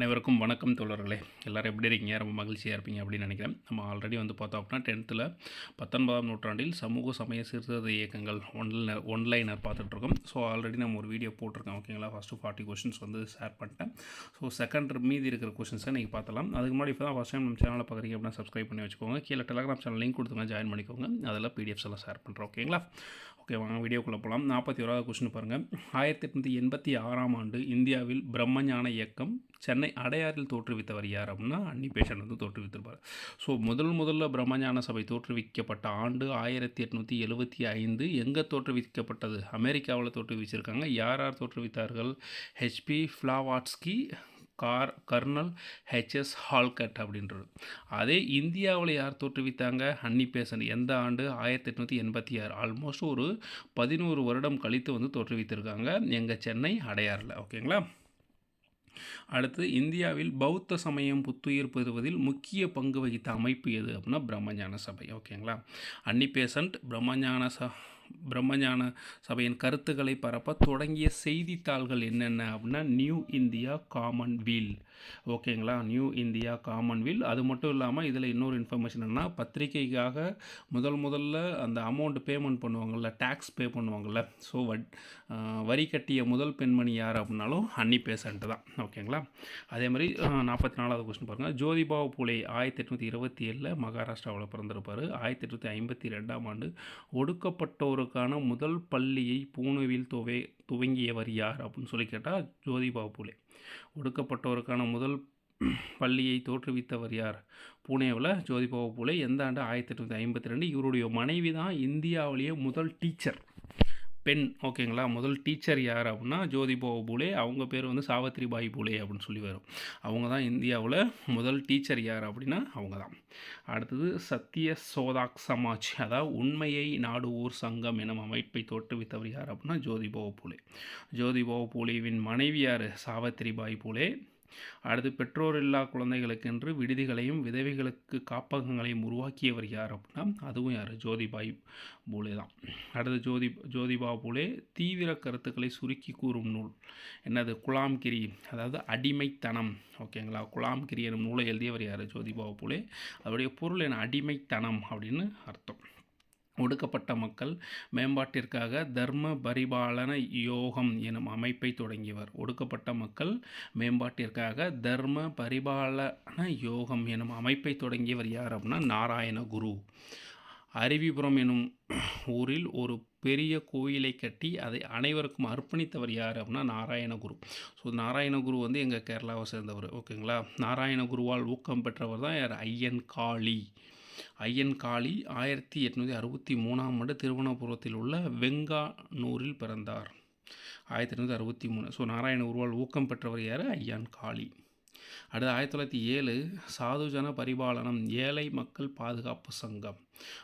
அனைவருக்கும் வணக்கம் தோழர்களே. எல்லோரும் எப்படி இருக்கீங்க? ரொம்ப மகிழ்ச்சியாக இருப்பீங்க அப்படின்னு நினைக்கிறேன். நம்ம ஆல்ரெடி வந்து பார்த்தோம் அப்படின்னா டென்த்தில் பத்தொன்பதாம் நூற்றாண்டில் சமூக சமய சீர்திருத்த இயக்கங்கள் ஒன்லைனர் ஒன்லைனர் பார்த்துட்ருக்கோம். ஸோ ஆல்ரெடி நம்ம ஒரு வீடியோ போட்டிருக்கேன் ஓகேங்களா ஃபஸ்ட்டு ஃபார்ட்டி கொஷின்ஸ் வந்து ஷேர் பண்ணிட்டேன். ஸோ செகண்ட் மீதி இருக்கிற கொஷின்ஸை நீங்கள் பார்த்தலாம். அதுக்கு முன்னாடி இப்போ தான் ஃபஸ்ட் டைம் நம்ம சேனலை பார்க்குறீங்க அப்படின்னா சப்ஸ்கிரைப் பண்ணி வச்சுக்கோங்க. கீழே டெலகிராம் சேனல் லிங்க் கொடுத்துங்க ஜாயின் பண்ணிக்கோங்க. அதில் பிடிஎஃப்ஸ் எல்லாம் ஷேர் பண்ணுறோம் ஓகேங்களா ஓகே வாங்க வீடியோக்குள்ளே போகலாம் நாற்பத்தி ஓராவது கொஸ்டின் பாருங்கள் ஆயிரத்தி எட்நூற்றி எண்பத்தி ஆறாம் ஆண்டு இந்தியாவில் பிரம்மஞான இயக்கம் சென்னை அடையாறில் தோற்றுவித்தவர் யார் அப்படின்னா அன்னி பேஷன் வந்து தோற்றுவித்திருப்பார். ஸோ முதல் முதல்ல பிரம்மஞான சபை தோற்றுவிக்கப்பட்ட ஆண்டு ஆயிரத்தி எட்நூற்றி எழுபத்தி ஐந்து. எங்கே தோற்றுவிக்கப்பட்டது? அமெரிக்காவில் தோற்றுவிச்சிருக்காங்க. யார் யார் தோற்றுவித்தார்கள்? ஹெச்பி ஃப்ளாவாட்ஸ்கி கார் கர்னல் ஹெச்எஸ் ஹால்கட் அப்படின்றது. அதே இந்தியாவில் யார் தோற்றுவித்தாங்க? அன்னி பேசன் எந்த ஆண்டு? ஆயிரத்தி எட்நூற்றி எண்பத்தி ஆறு. ஆல்மோஸ்ட் ஒரு பதினோரு வருடம் கழித்து வந்து தோற்றுவித்திருக்காங்க. எங்கள் சென்னை அடையாறில். ஓகேங்களா? அடுத்து இந்தியாவில் பௌத்த சமயம் புத்துயிர் பெறுவதில் முக்கிய பங்கு வகித்த அமைப்பு எது அப்படின்னா பிரம்மஞான சபை ஓகேங்களா? அன்னி பேசன்ட் பிரம்மஞான ச பிரம்மஞான சபையின் கருத்துக்களை பரப்ப தொடங்கிய செய்தித்தாள்கள் என்னென்ன அப்படின்னா நியூ இந்தியா காமன்வீல். ஓகேங்களா? நியூ இந்தியா காமன்வில் அது மட்டும் இல்லாமல் இதில் இன்னொரு இன்ஃபர்மேஷன் என்னென்னா பத்திரிகைக்காக முதல் முதல்ல அந்த அமௌண்ட் பேமெண்ட் பண்ணுவாங்கள்ல டேக்ஸ் பே பண்ணுவாங்கள்ல ஸோ வட் வரி கட்டிய முதல் பெண்மணி யார் அப்படின்னாலும் அன்னி பேசன்ட்டு தான். ஓகேங்களா? அதே மாதிரி நாற்பத்தி நாலாவது கொஸ்டின் பாருங்கள் ஜோதிபா பூலே ஆயிரத்தி எட்நூற்றி இருபத்தி ஏழில் மகாராஷ்டிராவில் பிறந்திருப்பார். ஆயிரத்தி எட்நூற்றி ஐம்பத்தி ரெண்டாம் ஆண்டு ஒடுக்கப்பட்டோருக்கான முதல் பள்ளியை பூனேவில் தொவே துவங்கியவர் யார் அப்படின்னு சொல்லி கேட்டால் ஜோதிபா பூலே. ஒடுக்கப்பட்டோருக்கான முதல் பள்ளியை தோற்றுவித்தவர் யார்? பூனேவில் ஜோதிபாபு பூலே. எந்த ஆண்டு? ஆயிரத்தி எட்நூற்றி ஐம்பத்தி ரெண்டு. இவருடைய மனைவி தான் இந்தியாவிலேயே முதல் டீச்சர் பெண் ஓகேங்களா? முதல் டீச்சர் யார் அப்படின்னா ஜோதிபா பூலே. அவங்க பேர் வந்து சாவித்ரிபாய் பூலே அப்படின்னு சொல்லி வரும். அவங்க தான் இந்தியாவில் முதல் டீச்சர் யார் அப்படின்னா அவங்க தான். அடுத்தது சத்திய சோதாக் சமாஜ். அதாவது உண்மையை நாடுவோர் சங்கம் எனும் அமைப்பை தோற்றுவித்தவர் யார் அப்படின்னா ஜோதிபா பூலே. ஜோதிபா பூலேவின் மனைவி யார்? சாவித்ரிபாய் பூலே. அடுத்து பெற்றோர் இல்லா குழந்தைகளுக்கென்று விடுதிகளையும் விதவைகளுக்கு காப்பகங்களையும் உருவாக்கியவர் யார் அப்படின்னா அதுவும் யார்? ஜோதிபாய் பூலே தான். அடுத்து ஜோதி ஜோதிபா பூலே தீவிர கருத்துக்களை சுருக்கி கூறும் நூல். என்னது? குலாம்கிரி அதாவது அடிமைத்தனம். ஓகேங்களா குலாம்கிரி எனும் நூலை எழுதியவர் யார்? ஜோதிபா பூலே. அதோடைய பொருள் என்ன? அடிமைத்தனம் அப்படின்னு அர்த்தம். ஒடுக்கப்பட்ட மக்கள் மேம்பாட்டிற்காக தர்ம பரிபாலன யோகம் எனும் அமைப்பை தொடங்கியவர். ஒடுக்கப்பட்ட மக்கள் மேம்பாட்டிற்காக தர்ம பரிபாலன யோகம் எனும் அமைப்பை தொடங்கியவர் யார் அப்படின்னா நாராயண குரு. அருவிபுரம் எனும் ஊரில் ஒரு பெரிய கோயிலை கட்டி அதை அனைவருக்கும் அர்ப்பணித்தவர் யார் அப்படின்னா நாராயணகுரு ஸோ நாராயணகுரு வந்து எங்கள் கேரளாவை சேர்ந்தவர். ஓகேங்களா? நாராயணகுருவால் ஊக்கம் பெற்றவர் தான் யார்? ஐயன் காளி. ஐயன் காளி ஆயிரத்தி எட்நூற்றி அறுபத்தி மூணாம் ஆண்டு திருவனந்தபுரத்தில் உள்ள வெங்கானூரில் பிறந்தார். ஆயிரத்தி எட்நூற்றி அறுபத்தி மூணு ஸோ நாராயண உருவால் ஊக்கம் பெற்றவர் யார்? ஐயன் காளி. அடுத்து ஆயிரத்தி தொள்ளாயிரத்தி ஏழு சாதுஜன பரிபாலனம் ஏழை மக்கள் பாதுகாப்பு சங்கம்.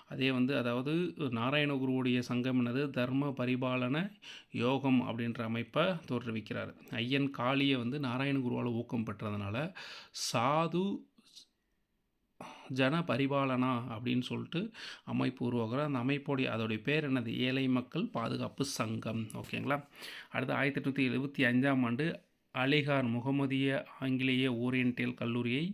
அதே வந்து அதாவது நாராயணகுருவுடைய சங்கம் என்னது? தர்ம பரிபாலன யோகம் அப்படின்ற அமைப்பை தோற்றுவிக்கிறார். ஐயன் காளியை வந்து நாராயணகுருவால் ஊக்கம் பெற்றதுனால சாது ஜன பரிபாலனா அப்படின்னு சொல்லிட்டு அமைப்பு உருவாக்குற அந்த அமைப்போடைய அதோடைய பேர் என்னது? ஏழை மக்கள் பாதுகாப்பு சங்கம். ஓகேங்களா? அடுத்து ஆயிரத்தி எட்நூற்றி எழுபத்தி அஞ்சாம் ஆண்டு அலிகார் முகமதிய ஆங்கிலேய ஓரியன்டல் கல்லூரியை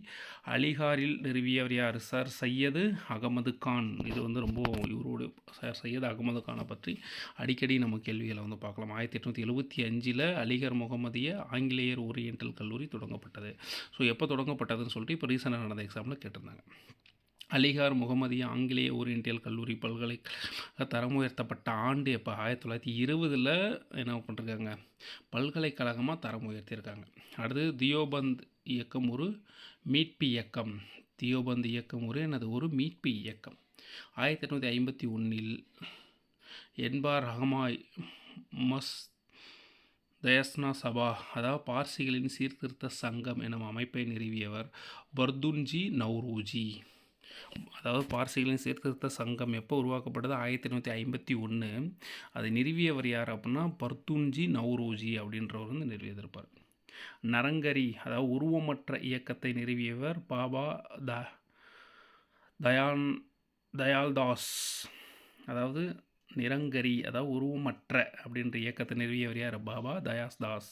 அலிகாரில் நிறுவியவர் யார்? சார் சையது அகமது கான். இது வந்து ரொம்ப இவரோடு சார் சையது அகமது கானை பற்றி அடிக்கடி நம்ம கேள்விகளை வந்து பார்க்கலாம். ஆயிரத்தி எட்நூற்றி எழுபத்தி அஞ்சில் அலிகர் முகமதிய ஆங்கிலேயர் ஓரியன்டல் கல்லூரி தொடங்கப்பட்டது. ஸோ எப்போ தொடங்கப்பட்டதுன்னு சொல்லிட்டு இப்போ ரீசெண்டாக நடந்த எக்ஸாமில் கேட்டிருந்தாங்க. அலிகார் முகமதிய ஆங்கிலேய ஓரியன்டியல் கல்லூரி பல்கலைக்கழக தரம் உயர்த்தப்பட்ட ஆண்டு எப்போ? ஆயிரத்தி தொள்ளாயிரத்தி இருபதில் என்ன பண்ணிருக்காங்க? பல்கலைக்கழகமாக தரம் உயர்த்தியிருக்காங்க அடுத்து தியோபந்த் இயக்கம் ஒரு மீட்பு இயக்கம். தியோபந்த் இயக்கம் ஒரு எனது ஒரு மீட்பு இயக்கம். ஆயிரத்தி எட்நூற்றி ஐம்பத்தி ஒன்றில் என்பார் ரஹமாய் மஸ் தயஸ்னா சபா அதாவது பார்சிகளின் சீர்திருத்த சங்கம் எனும் அமைப்பை நிறுவியவர் பர்துன்ஜி நவ்ரூஜி அதாவது பார்சிகளின் சீர்திருத்த சங்கம் எப்போ உருவாக்கப்பட்டது? ஆயிரத்தி எண்ணூற்றி ஐம்பத்தி ஒன்று அதை நிறுவியவர் யார் அப்படின்னா பர்துன்ஜி நவ்ரோஜி அப்படின்றவர் வந்து நிறுவியிருப்பார் நரங்கரி அதாவது உருவமற்ற இயக்கத்தை நிறுவியவர் பாபா த தயான் தயால்தாஸ் அதாவது நிரங்கரி அதாவது உருவமற்ற அப்படின்ற இயக்கத்தை நிறுவியவர் யார்? பாபா தயாஸ் தாஸ்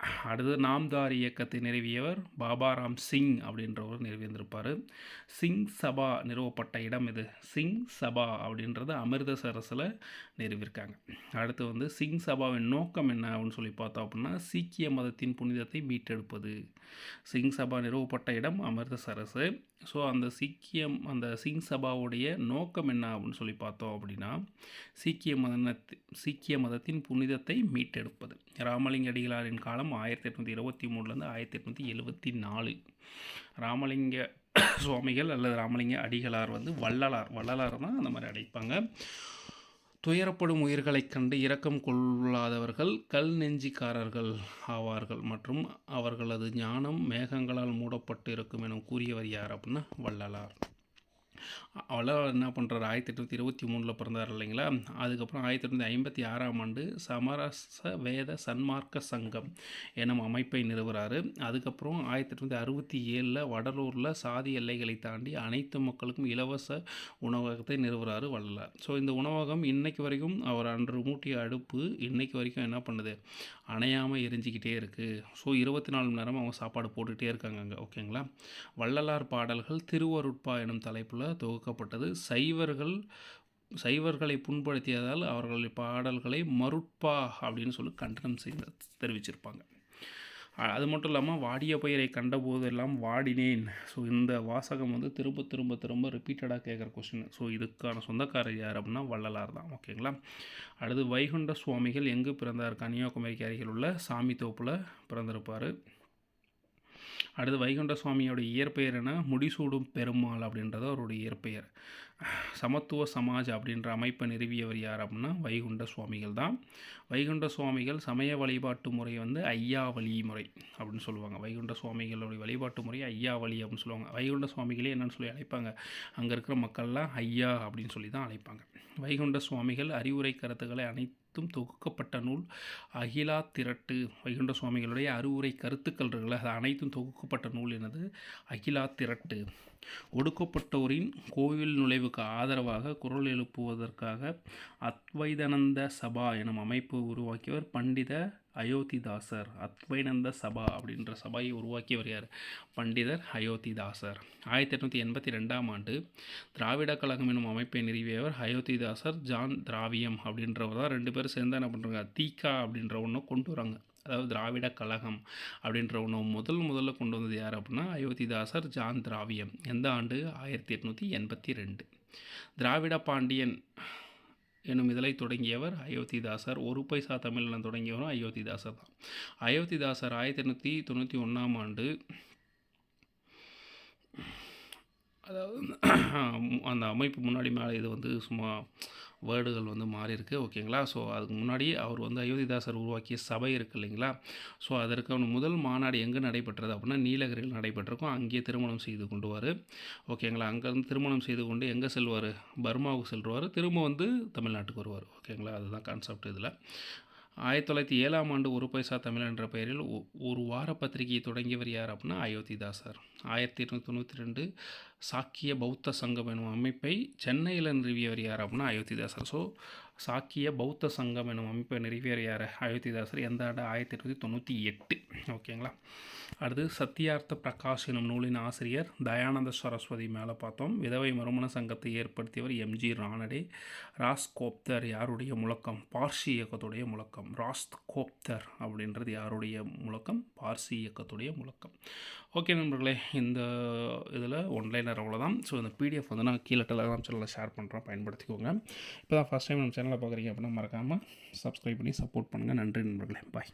அடுத்து நாம்தார் இயக்கத்தை நிறுவியவர் பாபாராம் சிங் அப்படின்றவர் நிறுவியிருந்திருப்பார். சிங் சபா நிறுவப்பட்ட இடம் இது சிங் சபா அப்படின்றது அமிர்தசரஸில் நிறுவியிருக்காங்க. அடுத்து வந்து சிங் சபாவின் நோக்கம் என்ன அப்படின்னு சொல்லி பார்த்தோம் அப்படின்னா சீக்கிய மதத்தின் புனிதத்தை மீட்டெடுப்பது. சிங் சபா நிறுவப்பட்ட இடம் அமிர்தசரஸு ஸோ அந்த சீக்கியம் அந்த சிங் சபாவுடைய நோக்கம் என்ன அப்படின்னு சொல்லி பார்த்தோம் அப்படின்னா சீக்கிய மத சீக்கிய மதத்தின் புனிதத்தை மீட்டெடுப்பது. ராமலிங்க அடிகளாரின் காலம் ஆயிரத்தி எட்நூற்றி இருபத்தி மூணுலேருந்து ஆயிரத்தி எட்நூற்றி எழுபத்தி நாலு. ராமலிங்க சுவாமிகள் அல்லது ராமலிங்க அடிகளார் வந்து வள்ளலார். வள்ளலார் தான் அந்த மாதிரி அடைப்பாங்க துயரப்படும் உயிர்களைக் கண்டு இரக்கம் கொள்ளாதவர்கள் கல் நெஞ்சிக்காரர்கள் ஆவார்கள் மற்றும் அவர்களது ஞானம் மேகங்களால் மூடப்பட்டு இருக்கும் என கூறியவர் யார் அப்படின்னா வள்ளலார். வள்ளலார் என்ன பண்ணுறாரு ஆயிரத்தி எட்நூற்றி இருபத்தி மூணில் பிறந்தார் இல்லைங்களா? அதுக்கப்புறம் ஆயிரத்தி எட்நூற்றி ஐம்பத்தி ஆறாம் ஆண்டு சமரச வேத சன்மார்க்க சங்கம் எனும் அமைப்பை நிறுவுறாரு. அதுக்கப்புறம் ஆயிரத்தி எட்நூற்றி அறுபத்தி ஏழில் வடலூரில் சாதி எல்லைகளை தாண்டி அனைத்து மக்களுக்கும் இலவச உணவகத்தை நிறுவுறாரு வள்ளலார். ஸோ இந்த உணவகம் இன்னைக்கு வரைக்கும் அவர் அன்று மூட்டிய அடுப்பு இன்னைக்கு வரைக்கும் என்ன பண்ணுது? அணையாமல் எரிஞ்சிக்கிட்டே இருக்குது ஸோ இருபத்தி நாலு மணி நேரம் அவங்க சாப்பாடு போட்டுகிட்டே இருக்காங்க அங்கே ஓகேங்களா? வள்ளலார் பாடல்கள் திருவருட்பா எனும் தலைப்பில் தொகுக்கப்பட்டது. சைவர்கள் சைவர்களை புண்படுத்தியதால் அவர்களுடைய பாடல்களை மருட்பா அப்படின்னு சொல்லி கண்டனம் செய்த தெரிவிச்சிருப்பாங்க. அது மட்டும் இல்லாமல் வாடிய பயிரை கண்டபோதெல்லாம் வாடினேன். ஸோ இந்த வாசகம் வந்து திரும்ப திரும்ப திரும்ப ரிப்பீட்டடாக கேட்குற கொஸ்டின் ஸோ இதுக்கான சொந்தக்காரர் யார் அப்படின்னா வள்ளலார் தான். ஓகேங்களா அடுத்து வைகுண்ட சுவாமிகள் எங்கு பிறந்தார்? கன்னியாகுமரிக்கு அருகில் உள்ள சாமி தோப்பில் பிறந்திருப்பார். அடுத்து வைகுண்ட சுவாமியோட இயற்பெயர் என்ன? முடிசூடும் பெருமாள் அப்படின்றது அவருடைய இயற்பெயர். சமத்துவ சமாஜ் அப்படின்ற அமைப்பை நிறுவியவர் யார் அப்படின்னா வைகுண்ட சுவாமிகள் தான். வைகுண்ட சுவாமிகள் சமய வழிபாட்டு முறை வந்து ஐயா முறை அப்படின்னு சொல்லுவாங்க. வைகுண்ட சுவாமிகளுடைய வழிபாட்டு முறை ஐயாவழி அப்படின்னு சொல்லுவாங்க. வைகுண்ட சுவாமிகளே என்னென்னு சொல்லி அழைப்பாங்க. அங்கே இருக்கிற மக்கள்லாம் ஐயா அப்படின்னு சொல்லி தான் அழைப்பாங்க. வைகுண்ட சுவாமிகள் அறிவுரை கருத்துக்களை அனைத்தும் தொகுக்கப்பட்ட நூல் அகிலா திரட்டு வைகுண்ட சுவாமிகளுடைய அறிவுரை கருத்துக்கள் இருக்குல்ல அது அனைத்தும் தொகுக்கப்பட்ட நூல் எனது அகிலா திரட்டு. ஒடுக்கப்பட்டோரின் கோவில் நுழைவுக்கு ஆதரவாக குரல் எழுப்புவதற்காக அத்வைதானந்த சபா எனும் அமைப்பு உருவாக்கியவர் பண்டித அயோத்திதாசர். அத்வைநந்த சபா அப்படின்ற சபையை உருவாக்கியவர் யார்? பண்டிதர் அயோத்திதாசர். ஆயிரத்தி எட்நூற்றி எண்பத்தி ரெண்டாம் ஆண்டு திராவிட கழகம் எனும் அமைப்பை நிறுவியவர் அயோத்திதாசர் ஜான் திராவியம் அப்படின்றவர் தான் ரெண்டு பேரும் சேர்ந்து என்ன பண்ணுறாங்க தீக்கா அப்படின்ற ஒன்றை கொண்டு வராங்க. அதாவது திராவிட கழகம் அப்படின்ற ஒன்று முதல் முதல்ல கொண்டு வந்தது யார் அப்படின்னா அயோத்திதாசர் ஜான் திராவியம். எந்த ஆண்டு? ஆயிரத்தி எட்நூற்றி எண்பத்தி ரெண்டு. திராவிட பாண்டியன் எனும் இதழை தொடங்கியவர் அயோத்திதாசர். ஒரு பைசா தமிழன் தொடங்கியவரும் அயோத்திதாசர் தான். அயோத்திதாசர் ஆயிரத்தி எண்ணூற்றி தொண்ணூற்றி ஒன்றாம் ஆண்டு அதாவது அந்த அமைப்பு முன்னாடி மேலே இது வந்து சும்மா வேர்டுகள் வந்து மாறி இருக்குது ஓகேங்களா? ஸோ அதுக்கு முன்னாடி அவர் வந்து அயோத்திதாசர் உருவாக்கிய சபை இருக்குது இல்லைங்களா? ஸோ அதற்கான முதல் மாநாடு எங்கே நடைபெற்றது அப்படின்னா நீலகிரியில் நடைபெற்றிருக்கும். அங்கேயே திருமணம் செய்து கொண்டுவார் ஓகேங்களா? அங்கேருந்து திருமணம் செய்து கொண்டு எங்கே செல்வார்? பர்மாவுக்கு செல்வார். திரும்ப வந்து தமிழ்நாட்டுக்கு வருவார் ஓகேங்களா? அதுதான் கான்செப்ட் இதில். ஆயிரத்தி தொள்ளாயிரத்தி ஏழாம் ஆண்டு ஒரு பைசா தமிழ் என்ற பெயரில் ஒரு வார பத்திரிகையை தொடங்கியவர் யார் அப்படின்னா அயோத்திதாசர். ஆயிரத்தி எட்நூற்றி தொண்ணூற்றி ரெண்டு சாக்கிய பௌத்த சங்கம் எனும் அமைப்பை சென்னையில் நிறுவியவர் யார் அப்படின்னா அயோத்திதாசர். ஸோ சாக்கிய பௌத்த சங்கம் எனும் அமைப்பை நிறுவியவர் யார் அயோத்திதாசர் எந்த ஆண்டு ஆயிரத்தி எட்நூற்றி தொண்ணூற்றி எட்டு. ஓகேங்களா? அடுத்து சத்தியார்த்த பிரகாஷ் எனும் நூலின் ஆசிரியர் தயானந்த சரஸ்வதி மேலே பார்த்தோம். விதவை மறுமண சங்கத்தை ஏற்படுத்தியவர் எம்ஜி ராணடே. ராஸ் கோப்தர் யாருடைய முழக்கம்? பார்சி இயக்கத்துடைய முழக்கம். ராஸ்த் கோப்தர் அப்படின்றது யாருடைய முழக்கம்? பார்சி இயக்கத்துடைய முழக்கம். ஓகே நண்பர்களே இந்த இதில் ஒன்லைனர் அவ்வளோதான் ஸோ இந்த பிடிஎஃப் வந்து நான் கீழே டெலகிராம் சேனலில் ஷேர் பண்ணுறேன் பயன்படுத்திக்கோங்க. இப்போ தான் ஃபஸ்ட் டைம் நம்ம சேனலை பார்க்குறீங்க அப்படின்னா மறக்காமல் சப்ஸ்கிரைப் பண்ணி சப்போர்ட் பண்ணுங்கள் நன்றி நண்பர்களே. பாய்